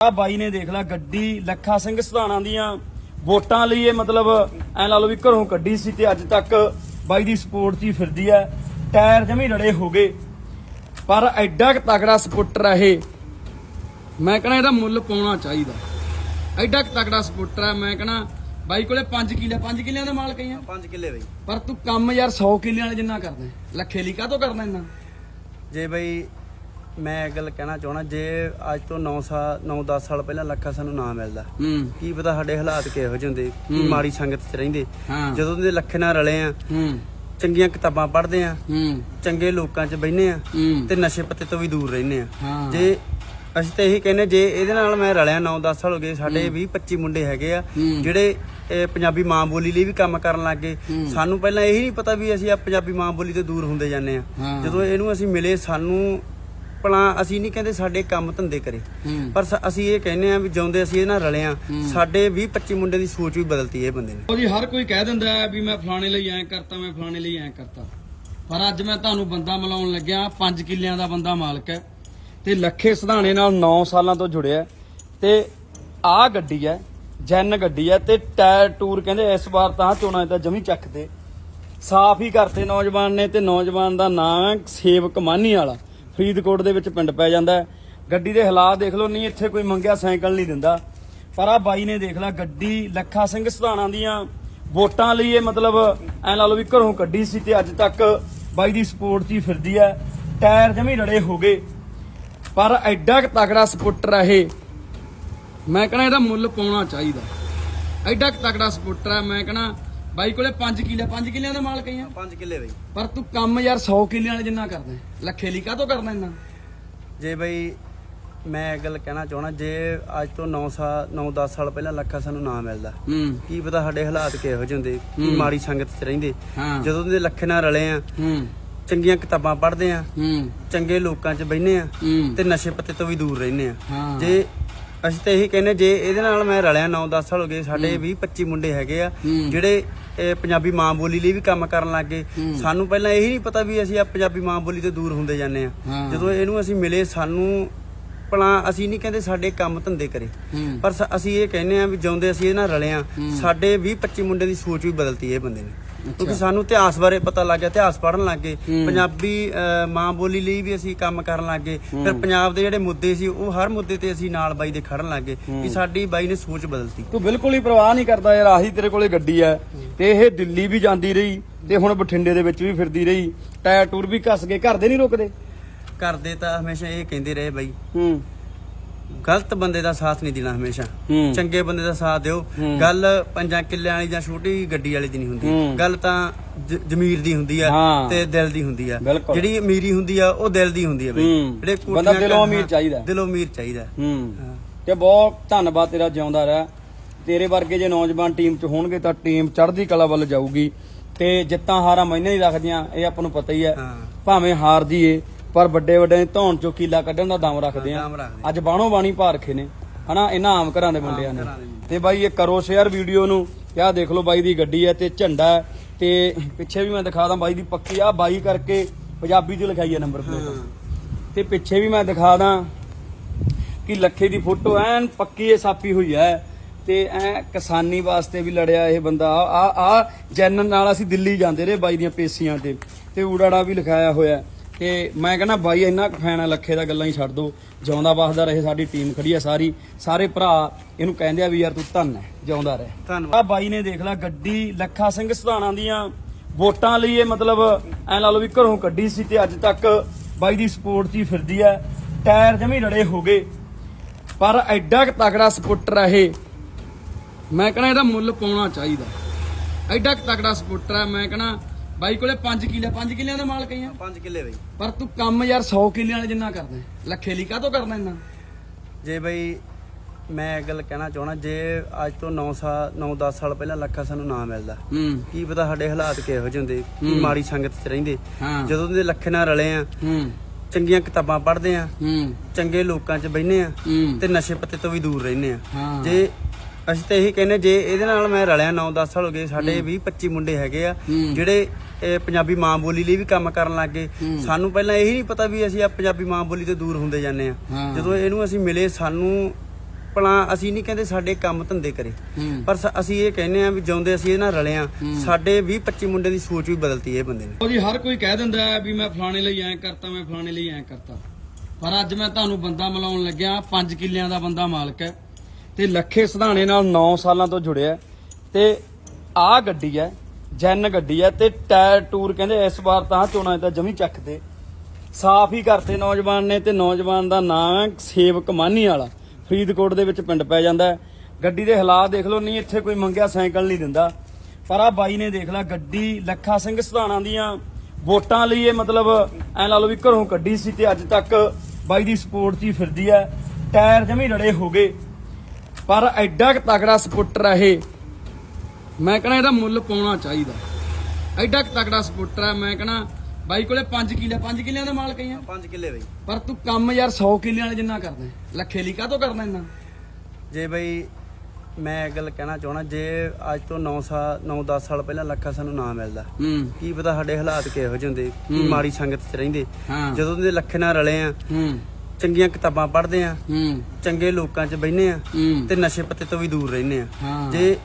ਆ ਬਾਈ ਨੇ ਦੇਖ ਲਾ ਗੱਡੀ ਲੱਖਾ ਸਿੰਘ ਸਧਾਣਾ ਦੀਆਂ ਵੋਟਾਂ ਲਈ ਇਹ ਮਤਲਬ ਐ ਲਾ ਲਓ ਵੀ ਘਰੋਂ ਕੱਢੀ ਸੀ ਤੇ ਅੱਜ ਤੱਕ ਬਾਈ ਦੀ ਸਪੋਰਟ 'ਚ ਹੀ ਫਿਰਦੀ ਐ ਟਾਇਰ ਜਮੀ ਰੜੇ ਹੋ ਗਏ ਪਰ ਐਡਾ ਕੁ ਤਗੜਾ ਸਪੋਰਟਰ ਆ ਇਹ। ਮੈਂ ਕਹਣਾ ਇਹਦਾ ਮੁੱਲ ਪਾਉਣਾ ਚਾਹੀਦਾ। ਐਡਾ ਕੁ ਤਗੜਾ ਸਪੋਰਟਰ ਆ ਮੈਂ ਕਹਣਾ ਬਾਈ ਕੋਲੇ 5 ਕਿੱਲੇ 5 ਕਿੱਲਿਆਂ ਦਾ ਮਾਲਕ ਹੀ ਆ। 5 ਕਿੱਲੇ ਬਈ। ਪਰ ਤੂੰ ਕੰਮ ਯਾਰ 100 ਕਿੱਲਿਆਂ ਵਾਲੇ ਜਿੰਨਾ ਕਰਦਾ। ਲੱਖੇ ਲਈ ਕਾਹਤੋਂ ਕਰਦਾ ਇੰਨਾ? ਜੇ ਬਈ ਮੈਂ ਇਹ ਗੱਲ ਕਹਿਣਾ ਚਾਹਣਾ ਜੇ ਅੱਜ ਤੋਂ 9 ਸਾਲ 9-10 ਸਾਲ ਪਹਿਲਾਂ ਲੱਖਾ ਸਾਨੂੰ ਨਾ ਮਿਲਦਾ ਹੂੰ। ਕੀ ਪਤਾ ਸਾਡੇ ਹਾਲਾਤ ਕਿਹੋ ਜਿਹੇ ਹੁੰਦੇ ਕੀ ਮਾੜੀ ਸੰਗਤ 'ਚ ਰਹਿੰਦੇ। ਹਾਂ। ਜਦੋਂ ਦੇ ਲੱਖੇ ਨਾਲ ਰਲੇ ਆ ਹੂੰ। ਚੰਗੀਆਂ ਕਿਤਾਬਾਂ ਪੜ੍ਹਦੇ ਆ ਹੂੰ। ਚੰਗੇ ਲੋਕਾਂ 'ਚ ਬਹਿੰਦੇ ਆ ਹੂੰ। ਤੇ ਨਸ਼ੇ ਪੱਤੇ ਤੋਂ ਵੀ ਦੂਰ ਰਹਿੰਦੇ ਆ। ਹਾਂ। ਜੇ ਅਸੀਂ ਤਾਂ ਇਹੀ ਕਹਿੰਦੇ ਜੇ ਇਹਦੇ ਨਾਲ ਮੈਂ ਰਲਿਆ 9-10 ਸਾਲ ਹੋ ਗਏ ਸਾਡੇ 20-25 ਮੁੰਡੇ ਹੈਗੇ ਆ। ਜਿਹੜੇ ਇਹ ਪੰਜਾਬੀ ਮਾਂ ਬੋਲੀ ਲਈ ਵੀ ਕੰਮ ਕਰਨ ਲੱਗ ਗਏ। ਸਾਨੂੰ ਪਹਿਲਾਂ ਇਹੀ ਨਹੀਂ ਪਤਾ ਵੀ ਅਸੀਂ ਆ ਪੰਜਾਬੀ ਮਾਂ ਬੋਲੀ ਤੋਂ ਦੂਰ ਹੁੰਦੇ ਜਾਂਦੇ ਆ। ਹਾਂ। ਜਦੋਂ ਇਹਨੂੰ ਅਸੀਂ ਮਿਲੇ ਸਾਨੂੰ ਭਲਾ ਅਸੀਂ ਨਹੀਂ ਕਹਿੰਦੇ ਸਾਡੇ ਕੰਮ ਧੰਦੇ ਕਰੇ। ਪਰ ਸ- ਅਸੀਂ ਇਹ ਕਹਿੰਦੇ ਆ ਵੀ ਜਿਉਂਦੇ ਅਸੀਂ ਇਹ ਨਾਲ ਰਲੇ ਆ ਸਾਡੇ 20-25 ਮੁੰਡੇ ਦੀ ਸੋਚ ਵੀ ਬਦਲਤੀ ਇਹ ਬੰਦੇ ਨੇ। ਉਹਦੀ ਹਰ ਕੋਈ ਕਹਿ ਦਿੰਦਾ ਹੈ ਵੀ ਮੈਂ ਫਲਾਣੇ ਲਈ ਐਂ ਕਰਤਾ ਮੈਂ ਫਲਾਣੇ ਲਈ ਐਂ ਕਰਤਾ। ਪਰ ਅੱਜ ਮੈਂ ਤੁਹਾਨੂੰ ਬੰਦਾ ਮਿਲਾਉਣ ਲੱਗਿਆ 5 ਕਿੱਲਿਆਂ ਦਾ ਬੰਦਾ ਮਾਲਕ ਹੈ ਤੇ ਲੱਖੇ ਸਿਧਾਣੇ ਨਾਲ 9 ਸਾਲਾਂ ਤੋਂ ਜੁੜਿਆ ਹੈ ਤੇ ਆਹ ਗੱਡੀ ਹੈ ਜੈਨ ਗੱਡੀ ਹੈ ਤੇ ਟਾਇਰ ਟੂਰ ਕਹਿੰਦੇ ਇਸ ਵਾਰ ਤਾਂ ਚੋਣਾਂ 'ਚ ਤਾਂ ਜਮੀ ਚੱਕਦੇ ਸਾਫ਼ ਹੀ ਕਰਤੇ ਨੌਜਵਾਨ ਨੇ ਤੇ ਨੌਜਵਾਨ ਦਾ ਨਾਮ ਹੈ ਸੇਵਕ ਮਾਨੀ ਵਾਲਾ। ਫਰੀਦਕੋਟ ਦੇ ਵਿੱਚ ਪਿੰਡ ਪੈ ਜਾਂਦਾ ਗੱਡੀ ਦੇ ਹਾਲਾਤ ਦੇਖ ਲਓ, ਨਹੀਂ ਇੱਥੇ ਕੋਈ ਮੰਗਿਆ ਸਾਈਕਲ ਨਹੀਂ ਦਿੰਦਾ। ਪਰ ਆ ਬਾਈ ਨੇ ਦੇਖ ਲਾ ਗੱਡੀ ਲੱਖਾ ਸਿੰਘ ਸਧਾਣਾ ਦੀਆਂ ਵੋਟਾਂ ਲਈ ਇਹ ਮਤਲਬ ਐ ਲਾ ਲਓ ਵੀ ਘਰੋਂ ਕੱਢੀ ਸੀ ਤੇ ਅੱਜ ਤੱਕ ਬਾਈ ਦੀ ਸਪੋਰਟ 'ਚ ਹੀ ਫਿਰਦੀ ਹੈ। ਟਾਇਰ ਜਮੀ ਰੜੇ ਹੋ ਗਏ। ਪਰ ਐਡਾ ਕੁ ਤਗੜਾ ਸਪੋਰਟਰ ਆ ਇਹ। ਮੈਂ ਕਹਣਾ ਇਹਦਾ ਮੁੱਲ ਪਾਉਣਾ ਚਾਹੀਦਾ। ਐਡਾ ਕੁ ਤਗੜਾ ਸਪੋਰਟਰ ਆ ਮੈਂ ਕਹਣਾ ਬਾਈ ਕੋਲੇ 5 ਕਿੱਲੇ 5 ਕਿੱਲਿਆਂ ਦਾ ਮਾਲਕ ਹੀ ਆ। 5 ਕਿੱਲੇ ਬਈ। ਪਰ ਤੂੰ ਕੰਮ ਯਾਰ 100 ਕਿੱਲਿਆਂ ਵਾਲੇ ਜਿੰਨਾ ਕਰਦਾ। ਲੱਖੇ ਲਈ ਕਾਹਤੋਂ ਕਰਦਾ ਇੰਨਾ? ਜੇ ਬਈ ਮੈਂ ਇਹ ਗੱਲ ਕਹਿਣਾ ਚਾਹਣਾ ਜੇ ਅੱਜ ਤੋਂ 9 ਸਾਲ 9-10 ਸਾਲ ਪਹਿਲਾਂ ਲੱਖਾ ਸਾਨੂੰ ਨਾ ਮਿਲਦਾ ਹੂੰ। ਕੀ ਪਤਾ ਸਾਡੇ ਹਾਲਾਤ ਕਿਹੋ ਜਿਹੇ ਹੁੰਦੇ ਕੀ ਮਾੜੀ ਸੰਗਤ 'ਚ ਰਹਿੰਦੇ। ਹਾਂ। ਜਦੋਂ ਦੇ ਲੱਖੇ ਨਾਲ ਰਲੇ ਆ ਹੂੰ। ਚੰਗੀਆਂ ਕਿਤਾਬਾਂ ਪੜ੍ਹਦੇ ਆ ਹੂੰ। ਚੰਗੇ ਲੋਕਾਂ 'ਚ ਬਹਿੰਦੇ ਆ ਹੂੰ। ਤੇ ਨਸ਼ੇ ਪੱਤੇ ਤੋਂ ਵੀ ਦੂਰ ਰਹਿੰਦੇ ਆ। ਹਾਂ। ਜੇ ਅਸੀਂ ਤਾਂ ਇਹੀ ਕਹਿੰਦੇ ਜੇ ਇਹਦੇ ਨਾਲ ਮੈਂ ਰਲਿਆ 9-10 ਸਾਲ ਹੋ ਗਏ ਸਾਡੇ 20-25 ਮੁੰਡੇ ਹੈਗੇ ਆ। ਜਿਹੜੇ ਇਹ ਪੰਜਾਬੀ ਮਾਂ ਬੋਲੀ ਲਈ ਵੀ ਕੰਮ ਕਰਨ ਲੱਗ ਗਏ। ਸਾਨੂੰ ਪਹਿਲਾਂ ਇਹੀ ਨਹੀਂ ਪਤਾ ਵੀ ਅਸੀਂ ਆ ਪੰਜਾਬੀ ਮਾਂ ਬੋਲੀ ਤੋਂ ਦੂਰ ਹੁੰਦੇ ਜਾਂਦੇ ਆ। ਜਦੋਂ ਇਹਨੂੰ ਅਸੀਂ ਮਿਲੇ ਸਾਨੂੰ ਭਲਾ ਅਸੀਂ ਨਹੀਂ ਕਹਿੰਦੇ ਸਾਡੇ ਕੰਮ ਧੰਦੇ ਕਰੇ। ਪਰ ਅਸੀਂ ਇਹ ਕਹਿੰਦੇ ਆ ਵੀ ਜਿਉਂਦੇ ਅਸੀਂ ਇਹ ਨਾਲ ਰਲੇ ਆ ਸਾਡੇ 20-25 ਮੁੰਡੇ ਦੀ ਸੋਚ ਵੀ ਬਦਲਤੀ ਇਹ ਬੰਦੇ ਨੇ। ਕਿਉਂਕਿ ਸਾਨੂੰ ਇਤਿਹਾਸ ਬਾਰੇ ਪਤਾ ਲੱਗ ਗਿਆ ਇਤਿਹਾਸ ਪੜ੍ਹਨ ਲੱਗ ਗਏ। ਪੰਜਾਬੀ ਮਾਂ ਬੋਲੀ ਲਈ ਵੀ ਅਸੀਂ ਕੰਮ ਕਰਨ ਲੱਗ ਗਏ। ਫਿਰ ਪੰਜਾਬ ਦੇ ਜਿਹੜੇ ਮੁੱਦੇ ਸੀ ਉਹ ਹਰ ਮੁੱਦੇ ਤੇ ਅਸੀਂ ਨਾਲ ਬਾਈ ਦੇ ਖੜਨ ਲੱਗ ਗਏ ਕਿ ਸਾਡੀ ਬਾਈ ਨੇ ਸੋਚ ਬਦਲਤੀ। ਤੂੰ ਬਿਲਕੁਲ ਹੀ ਪਰਵਾਹ ਨਹੀਂ ਕਰਦਾ ਯਾਰ ਆਹੀ ਤੇਰੇ ਕੋਲੇ ਗੱਡੀ ਹੈ ਤੇ ਇਹ ਦਿੱਲੀ ਵੀ ਜਾਂਦੀ ਰਹੀ ਤੇ ਹੁਣ ਬਠਿੰਡੇ ਦੇ ਵਿੱਚ ਵੀ ਫਿਰਦੀ ਰਹੀ। ਟਾਇਰ ਟੂਰ ਵੀ ਕੱਸ ਗਏ ਘਰ ਦੇ ਨਹੀਂ ਰੁਕਦੇ? ਕਰਦੇ ਤਾਂ ਹਮੇਸ਼ਾ ਇਹ ਕਹਿੰਦੇ ਰਹੇ ਬਾਈ। ਹੂੰ। ਗਲਤ ਬੰਦੇ ਦਾ ਸਾਥ ਨਹੀਂ ਦੇਣਾ ਹਮੇਸ਼ਾ। ਹੂੰ। ਚੰਗੇ ਬੰਦੇ ਦਾ ਸਾਥ ਦਿਓ। ਗੱਲ ਪੰਜਾਂ ਕਿੱਲਿਆਂ ਵਾਲੀ ਜਾਂ ਛੋਟੀ ਗੱਡੀ ਵਾਲੀ ਦੀ ਨਹੀਂ ਹੂੰ। ਹੁੰਦੀ ਗੱਲ ਤਾਂ ਜ- ਜ਼ਮੀਰ ਦੀ ਹੁੰਦੀ ਆ ਹਾਂ। ਤੇ ਦਿਲ ਦੀ ਹੁੰਦੀ ਆ। ਬਿਲਕੁਲ। ਜਿਹੜੀ ਅਮੀਰੀ ਹੁੰਦੀ ਆ ਉਹ ਦਿਲ ਦੀ ਹੁੰਦੀ ਆ ਬਈ। ਹੂੰ। ਬੰਦਾ ਦਿਲੋਂ ਅਮੀਰ ਚਾਹੀਦਾ। ਦਿਲੋਂ ਅਮੀਰ ਚਾਹੀਦਾ। ਹੂੰ। ਹਾਂ। ਤੇ ਬਹੁਤ ਧੰਨਵਾਦ ਤੇਰਾ ਜਿਉਂਦਾ ਰਹਿ। ਤੇਰੇ ਵਰਗੇ ਜੇ ਨੌਜਵਾਨ ਟੀਮ 'ਚ ਹੋਣਗੇ ਤਾਂ ਟੀਮ ਚੜ੍ਹਦੀ ਕਲਾ ਵੱਲ ਜਾਊਗੀ। ਤੇ ਜਿੱਤਾਂ ਹਾਰਾਂ ਮੈਨੇ ਨਹੀਂ ਰੱਖਦੀਆਂ ਇਹ ਆਪਾਂ ਨੂੰ ਪਤਾ ਹੀ ਹੈ ਹਾਂ। ਭਾਵੇਂ ਹਾਰ ਜੀਏ ਪਰ ਵੱਡੇ ਵੱਡੇ ਧੌਣ ਚੋਂ ਕੀਲਾ ਕੱਢਣ ਦਾ ਦਮ ਰੱਖਦੇ ਆ। ਦਮ ਰੱਖਦੇ ਅੱਜ ਬਾਣੋ ਬਾਣੀ ਭਾ ਰੱਖੇ ਨੇ। ਹਨਾ ਇਹਨਾਂ ਆਮ ਘਰਾਂ ਦੇ ਮੁੰਡਿਆਂ ਨੇ। ਘਰਾਂ ਦੇ ਮੁੰਡੇ। ਤੇ ਬਾਈ ਇਹ ਕਰੋ ਸ਼ੇਅਰ ਵੀਡੀਓ ਨੂੰ। ਆਹ ਦੇਖ ਲਓ ਬਾਈ ਦੀ ਗੱਡੀ ਹੈ ਤੇ ਝੰਡਾ ਹੈ। ਤੇ ਪਿੱਛੇ ਵੀ ਮੈਂ ਦਿਖਾ ਦਾਂ ਬਾਈ ਦੀ ਪੱਕੀ। ਆ ਬਾਈ ਕਰਕੇ ਪੰਜਾਬੀ 'ਚ ਲਿਖਾਈ ਹੈ ਨੰਬਰ ਪਲੇਟ ਤੇ ਪਿੱਛੇ ਵੀ ਮੈਂ ਦਿਖਾ ਦਾਂ ਕਿ ਲੱਖੇ ਦੀ ਫੋਟੋ ਐਨ ਪੱਕੀ ਇਹ ਸਾਪੀ ਹੋਈ ਹੈ। ਤੇ ਐ ਕਿਸਾਨੀ ਵਾਸਤੇ ਵੀ ਲੜਿਆ ਇਹ ਬੰਦਾ। ਆ ਆ ਜੈਨ ਨਾਲ ਅਸੀਂ ਦਿੱਲੀ ਜਾਂਦੇ ਰਹੇ ਬਾਈ ਦੀਆਂ ਪੇਸੀਆਂ ਤੇ। ਤੇ ਊੜਾੜਾ ਵੀ ਲਿਖਾਇਆ ਹੋਇਆ। ਤੇ ਮੈਂ ਕਹਿੰਦਾ ਬਾਈ ਇੰਨਾ ਕੁ ਫੈਨ ਆ ਲੱਖੇ ਦਾ ਗੱਲਾਂ ਹੀ ਛੱਡ ਦੋ। ਜਿਉਂਦਾ ਵਸਦਾ ਰਹੇ ਸਾਡੀ ਟੀਮ ਖੜੀ ਆ ਸਾਰੀ। ਸਾਰੇ ਭਰਾ ਇਹਨੂੰ ਕਹਿੰਦੇ ਆ ਵੀ ਯਾਰ ਤੂੰ ਧੰਨ ਹੈ ਜਿਉਂਦਾ ਰਹੇ। ਧੰਨਵਾਦ। ਆ ਬਾਈ ਨੇ ਦੇਖ ਲਾ ਗੱਡੀ ਲੱਖਾ ਸਿੰਘ ਸਧਾਣਾ ਦੀਆਂ ਵੋਟਾਂ ਲਈ ਇਹ ਮਤਲਬ ਐ ਲਾ ਲਓ ਵੀ ਘਰੋਂ ਕੱਢੀ ਸੀ ਤੇ ਅੱਜ ਤੱਕ ਬਾਈ ਦੀ ਸਪੋਰਟ 'ਚ ਹੀ ਫਿਰਦੀ ਹੈ ਟਾਇਰ ਜਮੀ ਰੜੇ ਹੋ ਗਏ। ਪਰ ਐਡਾ ਕੁ ਤਗੜਾ ਸਪੋਰਟਰ ਆ ਇਹ। ਮੈਂ ਕਹਣਾ ਇਹਦਾ ਮੁੱਲ ਪਾਉਣਾ ਚਾਹੀਦਾ। ਐਡਾ ਕੁ ਤਗੜਾ ਸਪੋਰਟਰ ਆ ਮੈਂ ਕਹਣਾ ਬਾਈ ਕੋਲੇ 5 ਕਿੱਲੇ 5 ਕਿੱਲਿਆਂ ਦਾ ਮਾਲਕ ਹੀ ਆ। 5 ਕਿੱਲੇ ਬਈ। ਪਰ ਤੂੰ ਕੰਮ ਯਾਰ 100 ਕਿੱਲਿਆਂ ਵਾਲੇ ਜਿੰਨਾ ਕਰਦਾ। ਲੱਖੇ ਲਈ ਕਾਹਤੋਂ ਕਰਦਾ ਇੰਨਾ? ਜੇ ਬਈ ਮੈਂ ਇਹ ਗੱਲ ਕਹਿਣਾ ਚਾਹਣਾ ਜੇ ਅੱਜ ਤੋਂ 9 ਸਾਲ 9-10 ਸਾਲ ਪਹਿਲਾਂ ਲੱਖਾ ਸਾਨੂੰ ਨਾ ਮਿਲਦਾ ਕੀ ਪਤਾ ਸਾਡੇ ਹਾਲਾਤ ਕਿਹੋ ਜਿਹੇ ਹੁੰਦੇ ਕੀ ਮਾੜੀ ਸੰਗਤ 'ਚ ਰਹਿੰਦੇ। ਜਦੋਂ ਦੇ ਲੱਖੇ ਨਾਲ ਰਲੇ ਆ ਚੰਗੀਆਂ ਕਿਤਾਬਾਂ ਪੜ੍ਹਦੇ ਆ ਚੰਗੇ ਲੋਕਾਂ 'ਚ ਬਹਿੰਦੇ ਆ ਤੇ ਨਸ਼ੇ ਪੱਤੇ ਤੋਂ ਵੀ ਦੂਰ ਰਹਿੰਦੇ ਆ। ਜੇ ਅਸੀਂ ਤਾਂ ਇਹੀ ਕਹਿੰਦੇ ਜੇ ਇਹਦੇ ਨਾਲ ਮੈਂ ਰਲਿਆ 9-10 ਸਾਲ ਹੋ ਗਏ ਸਾਡੇ 20-25 ਮੁੰਡੇ ਹੈਗੇ ਆ। ਜਿਹੜੇ ਇਹ ਪੰਜਾਬੀ ਮਾਂ ਬੋਲੀ ਲਈ ਵੀ ਕੰਮ ਕਰਨ ਲੱਗ ਗਏ। ਸਾਨੂੰ ਪਹਿਲਾਂ ਇਹੀ ਨਹੀਂ ਪਤਾ ਵੀ ਅਸੀਂ ਆ ਪੰਜਾਬੀ ਮਾਂ ਬੋਲੀ ਤੋਂ ਦੂਰ ਹੁੰਦੇ ਜਾਂਦੇ ਆ। ਜਦੋਂ ਇਹਨੂੰ ਅਸੀਂ ਮਿਲੇ ਸਾਨੂੰ ਭਲਾ ਅਸੀਂ ਨਹੀਂ ਕਹਿੰਦੇ ਸਾਡੇ ਕੰਮ ਧੰਦੇ ਕਰੇ। ਪਰ ਅਸੀਂ ਇਹ ਕਹਿੰਦੇ ਆ ਵੀ ਜਿਉਂਦੇ ਅਸੀਂ ਇਹ ਨਾਲ ਰਲੇ ਆ ਸਾਡੇ 20 25 ਮੁੰਡੇ ਦੀ ਸੋਚ ਵੀ ਬਦਲਤੀ ਇਹ ਬੰਦੇ ਨੇ। ਉਹਦੀ ਹਰ ਕੋਈ ਕਹਿ ਦਿੰਦਾ ਹੈ ਵੀ ਮੈਂ ਫਲਾਣੇ ਲਈ ਐਂ ਕਰਤਾ ਮੈਂ ਫਲਾਣੇ ਲਈ ਐਂ ਕਰਤਾ। ਪਰ ਅੱਜ ਮੈਂ ਤੁਹਾਨੂੰ ਬੰਦਾ ਮਿਲਾਉਣ ਲੱਗਿਆ 5 ਕਿੱਲਿਆਂ ਦਾ ਬੰਦਾ ਮਾਲਕ ਹੈ। ਤੇ ਲੱਖੇ ਸਿਧਾਣੇ ਨਾਲ 9 ਸਾਲਾਂ ਤੋਂ ਜੁੜਿਆ ਹੈ। ਤੇ ਆਹ ਗੱਡੀ ਹੈ, ਜੈਨ ਗੱਡੀ ਹੈ ਤੇ ਟਾਇਰ ਟੂਰ ਕਹਿੰਦੇ ਇਸ ਵਾਰ ਤਾਂ ਚੋਣਾਂ 'ਚ ਤਾਂ ਜਮੀ ਚੱਕਦੇ। ਸਾਫ਼ ਹੀ ਕਰਤੇ ਨੌਜਵਾਨ ਨੇ ਤੇ ਨੌਜਵਾਨ ਦਾ ਨਾਮ ਹੈ ਸੇਵ ਕਮਾਨੀ ਵਾਲਾ। ਫਰੀਦਕੋਟ ਦੇ ਵਿੱਚ ਪਿੰਡ ਪੈ ਜਾਂਦਾ ਗੱਡੀ ਦੇ ਹਾਲਾਤ ਦੇਖ ਲਓ, ਨਹੀਂ ਇੱਥੇ ਕੋਈ ਮੰਗਿਆ ਸਾਈਕਲ ਨਹੀਂ ਦਿੰਦਾ। ਪਰ ਆ ਬਾਈ ਨੇ ਦੇਖ ਲਿਆ, ਗੱਡੀ ਲੱਖਾ ਸਿੰਘ ਸੁਧਾਣਾ ਦੀਆਂ ਵੋਟਾਂ ਲਈ ਇਹ ਮਤਲਬ ਐ ਲਾ ਲਓ ਵੀ ਘਰੋਂ ਕੱਢੀ ਸੀ ਤੇ ਅੱਜ ਤੱਕ ਬਾਈ ਦੀ ਸਪੋਰਟ 'ਚ ਹੀ ਫਿਰਦੀ ਹੈ। ਟਾਇਰ ਜਮੀ ਰੜੇ ਹੋ ਗਏ। ਪਰ ਐਡਾ ਕੁ ਤਗੜਾ ਸਪੋਰਟਰ ਹੈ ਇਹ। ਮੈਂ ਕਹਣਾ ਇਹਦਾ ਮੁੱਲ ਪਾਉਣਾ ਚਾਹੀਦਾ। ਐਡਾ ਕੁ ਤਗੜਾ ਸਪੋਰਟਰ ਹੈ ਮੈਂ ਕਹਣਾ ਬਾਈ ਕੋਲੇ 5 ਕਿੱਲੇ 5 ਕਿੱਲਿਆਂ ਦਾ ਮਾਲਕ ਹੀ ਆ। 5 ਕਿੱਲੇ ਬਈ। ਪਰ ਤੂੰ ਕੰਮ ਯਾਰ 100 ਕਿੱਲਿਆਂ ਵਾਲੇ ਜਿੰਨਾ ਕਰਦਾ। ਲੱਖੇ ਲਈ ਕਾਹਤੋਂ ਕਰਦਾ ਇੰਨਾ? ਜੇ ਬਈ ਮੈਂ ਇਹ ਗੱਲ ਕਹਿਣਾ ਚਾਹਣਾ ਜੇ ਅੱਜ ਤੋਂ 9 ਸਾਲ 9-10 ਸਾਲ ਪਹਿਲਾਂ ਲੱਖਾ ਸਾਨੂੰ ਨਾ ਮਿਲਦਾ ਕੀ ਪਤਾ ਸਾਡੇ ਹਾਲਾਤ ਕਿਹੋ ਜਿਹੇ ਹੁੰਦੇ ਕੀ ਮਾੜੀ ਸੰਗਤ 'ਚ ਰਹਿੰਦੇ। ਜਦੋਂ ਦੇ ਲੱਖੇ ਨਾਲ ਰਲੇ ਆ ਚੰਗੀਆਂ ਕਿਤਾਬਾਂ ਪੜ੍ਹਦੇ ਆ ਹੂੰ। ਚੰਗੇ ਲੋਕਾਂ 'ਚ ਬਹਿੰਦੇ ਆ ਹੂੰ। ਤੇ ਨਸ਼ੇ ਪੱਤੇ ਤੋਂ ਵੀ ਦੂਰ ਰਹਿੰਦੇ ਆ। ਹਾਂ। ਜੇ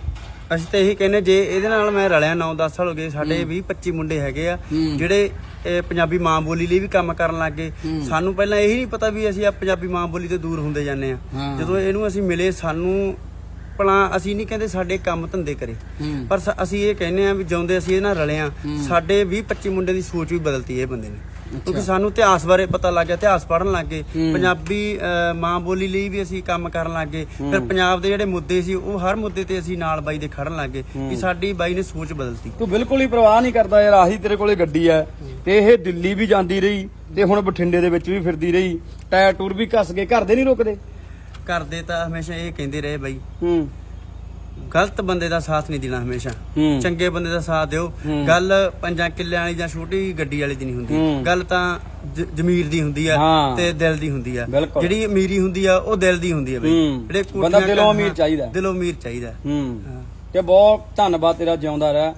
ਅਸੀਂ ਤਾਂ ਇਹੀ ਕਹਿੰਦੇ ਜੇ ਇਹਦੇ ਨਾਲ ਮੈਂ ਰਲਿਆ 9-10 ਸਾਲ ਹੋ ਗਏ ਸਾਡੇ 20-25 ਮੁੰਡੇ ਹੈਗੇ ਆ। ਜਿਹੜੇ ਇਹ ਪੰਜਾਬੀ ਮਾਂ ਬੋਲੀ ਲਈ ਵੀ ਕੰਮ ਕਰਨ ਲੱਗ ਗਏ। ਸਾਨੂੰ ਪਹਿਲਾਂ ਇਹੀ ਨਹੀਂ ਪਤਾ ਵੀ ਅਸੀਂ ਆ ਪੰਜਾਬੀ ਮਾਂ ਬੋਲੀ ਤੋਂ ਦੂਰ ਹੁੰਦੇ ਜਾਂਦੇ ਆ। ਹਾਂ। ਜਦੋਂ ਇਹਨੂੰ ਅਸੀਂ ਮਿਲੇ ਸਾਨੂੰ ਭਲਾ ਅਸੀਂ ਨਹੀਂ ਕਹਿੰਦੇ ਸਾਡੇ ਕੰਮ ਧੰਦੇ ਕਰੇ। ਹੂੰ। ਪਰ ਸ- ਅਸੀਂ ਇਹ ਕਹਿੰਦੇ ਆ ਵੀ ਜਿਉਂਦੇ ਅਸੀਂ ਇਹ ਨਾਲ ਰਲੇ ਆ ਸਾਡੇ 20-25 ਮੁੰਡੇ ਦੀ ਸੋਚ ਵੀ ਬਦਲਤੀ ਇਹ ਬੰਦੇ ਨੇ। ਕਿਉਂਕਿ ਸਾਨੂੰ ਇਤਿਹਾਸ ਬਾਰੇ ਪਤਾ ਲੱਗ ਗਿਆ ਇਤਿਹਾਸ ਪੜ੍ਹਨ ਲੱਗ ਗਏ। ਪੰਜਾਬੀ ਮਾਂ ਬੋਲੀ ਲਈ ਵੀ ਅਸੀਂ ਕੰਮ ਕਰਨ ਲੱਗ ਗਏ। ਫਿਰ ਪੰਜਾਬ ਦੇ ਜਿਹੜੇ ਮੁੱਦੇ ਸੀ ਉਹ ਹਰ ਮੁੱਦੇ ਤੇ ਅਸੀਂ ਨਾਲ ਬਾਈ ਦੇ ਖੜਨ ਲੱਗ ਗਏ ਕਿ ਸਾਡੀ ਬਾਈ ਨੇ ਸੋਚ ਬਦਲਤੀ। ਤੂੰ ਬਿਲਕੁਲ ਹੀ ਪਰਵਾਹ ਨਹੀਂ ਕਰਦਾ ਯਾਰ ਆਹੀ ਤੇਰੇ ਕੋਲੇ ਗੱਡੀ ਹੈ ਤੇ ਇਹ ਦਿੱਲੀ ਵੀ ਜਾਂਦੀ ਰਹੀ ਤੇ ਹੁਣ ਬਠਿੰਡੇ ਦੇ ਵਿੱਚ ਵੀ ਫਿਰਦੀ ਰਹੀ। ਟਾਇਰ ਟੂਰ ਵੀ ਘਸ ਗਏ ਘਰ ਦੇ ਨਹੀਂ ਰੁਕਦੇ? ਕਰਦੇ ਤਾਂ ਹਮੇਸ਼ਾ ਇਹ ਕਹਿੰਦੇ ਰਹੇ ਬਾਈ। ਹੂੰ। ਗਲਤ ਬੰਦੇ ਦਾ ਸਾਥ ਨਹੀਂ ਦੇਣਾ ਹਮੇਸ਼ਾ। ਹੂੰ। ਚੰਗੇ ਬੰਦੇ ਦਾ ਸਾਥ ਦਿਓ। ਗੱਲ ਪੰਜਾਂ ਕਿੱਲਿਆਂ ਵਾਲੀ ਜਾਂ ਛੋਟੀ ਗੱਡੀ ਵਾਲੀ ਦੀ ਨਹੀਂ ਹੂੰ। ਹੁੰਦੀ ਗੱਲ ਤਾਂ ਜ- ਜ਼ਮੀਰ ਦੀ ਹੁੰਦੀ ਆ ਹਾਂ। ਤੇ ਦਿਲ ਦੀ ਹੁੰਦੀ ਆ। ਬਿਲਕੁਲ। ਜਿਹੜੀ ਅਮੀਰੀ ਹੁੰਦੀ ਆ ਉਹ ਦਿਲ ਦੀ ਹੁੰਦੀ ਆ ਬਈ। ਹੂੰ। ਕੋਠੀਆਂ ਬੰਦਾ ਦਿਲੋਂ ਅਮੀਰ ਚਾਹੀਦਾ। ਦਿਲੋਂ ਅਮੀਰ ਚਾਹੀਦਾ। ਹੂੰ। ਹਾਂ। ਤੇ ਬਹੁਤ ਧੰਨਵਾਦ ਤੇਰਾ ਜਿਉਂਦਾ ਰਹਿ।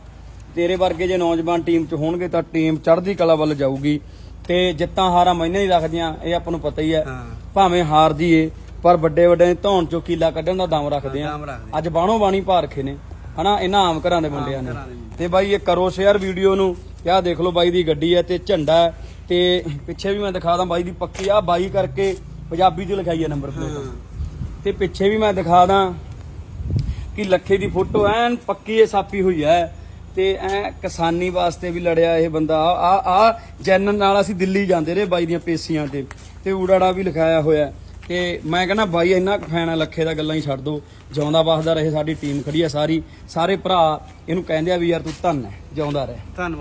ਤੇਰੇ ਵਰਗੇ ਜੇ ਨੌਜਵਾਨ ਟੀਮ 'ਚ ਹੋਣਗੇ ਤਾਂ ਟੀਮ ਚੜ੍ਹਦੀ ਕਲਾ ਵੱਲ ਜਾਊਗੀ। ਤੇ ਜਿੱਤਾਂ ਹਾਰਾਂ ਮੈਨੇ ਨਹੀਂ ਰੱਖਦੀਆਂ ਇਹ ਆਪਾਂ ਨੂੰ ਪਤਾ ਹੀ ਹੈ। ਹਾਂ। ਭਾਵੇਂ ਹਾਰ ਜੀਏ ਪਰ ਵੱਡੇ ਵੱਡੇ ਧੌਣ ਚੋਂ ਕੀਲਾ ਕੱਢਣ ਦਾ ਦਮ ਰੱਖਦੇ ਆ। ਦਮ ਰੱਖਦੇ। ਅੱਜ ਬਾਣੋ ਬਾਣੀ ਭਾ ਰੱਖੇ ਨੇ। ਹਨਾ ਇਹਨਾਂ ਆਮ ਘਰਾਂ ਦੇ ਮੁੰਡਿਆਂ ਨੇ। ਘਰਾਂ ਦੇ ਤੇ ਬਾਈ ਇਹ ਕਰੋ ਸ਼ੇਅਰ ਵੀਡੀਓ ਨੂੰ। ਆਹ ਦੇਖ ਲਓ ਬਾਈ ਦੀ ਗੱਡੀ ਹੈ ਤੇ ਝੰਡਾ ਹੈ। ਤੇ ਪਿੱਛੇ ਵੀ ਮੈਂ ਦਿਖਾ ਦਾਂ ਬਾਈ ਦੀ ਪੱਕੀ। ਆ ਬਾਈ ਕਰਕੇ ਪੰਜਾਬੀ 'ਚ ਲਿਖਾਈ ਹੈ ਨੰਬਰ ਪਲੇਟ ਤੇ ਪਿੱਛੇ ਵੀ ਮੈਂ ਦਿਖਾ ਦਾਂ ਕਿ ਲੱਖੇ ਦੀ ਫੋਟੋ ਐਨ ਪੱਕੀ ਇਹ ਸਾਪੀ ਹੋਈ ਹੈ। ਤੇ ਐ ਕਿਸਾਨੀ ਵਾਸਤੇ ਵੀ ਲੜਿਆ ਇਹ ਬੰਦਾ। ਆ ਆ ਜੈਨ ਨਾਲ ਅਸੀਂ ਦਿੱਲੀ ਜਾਂਦੇ ਰਹੇ ਬਾਈ ਦੀਆਂ ਪੇਸੀਆਂ ਤੇ। ਤੇ ਊੜਾੜਾ ਵੀ ਲਿਖਾਇਆ ਹੋਇਆ। ਤੇ ਮੈਂ ਕਹਿੰਦਾ ਬਾਈ, ਇੰਨਾ ਕੁ ਫੈਨ ਆ, ਲੱਖੇ ਦਾ ਗੱਲਾਂ ਹੀ ਛੱਡ ਦੋ। ਜਿਉਂਦਾ ਵਸਦਾ ਰਹੇ ਸਾਡੀ ਟੀਮ ਖੜੀ ਆ ਸਾਰੀ। ਸਾਰੇ ਭਰਾ ਇਹਨੂੰ ਕਹਿੰਦੇ ਆ ਵੀ ਯਾਰ ਤੂੰ ਧੰਨ ਹੈ ਜਿਉਂਦਾ ਰਹੇ। ਧੰਨਵਾਦ।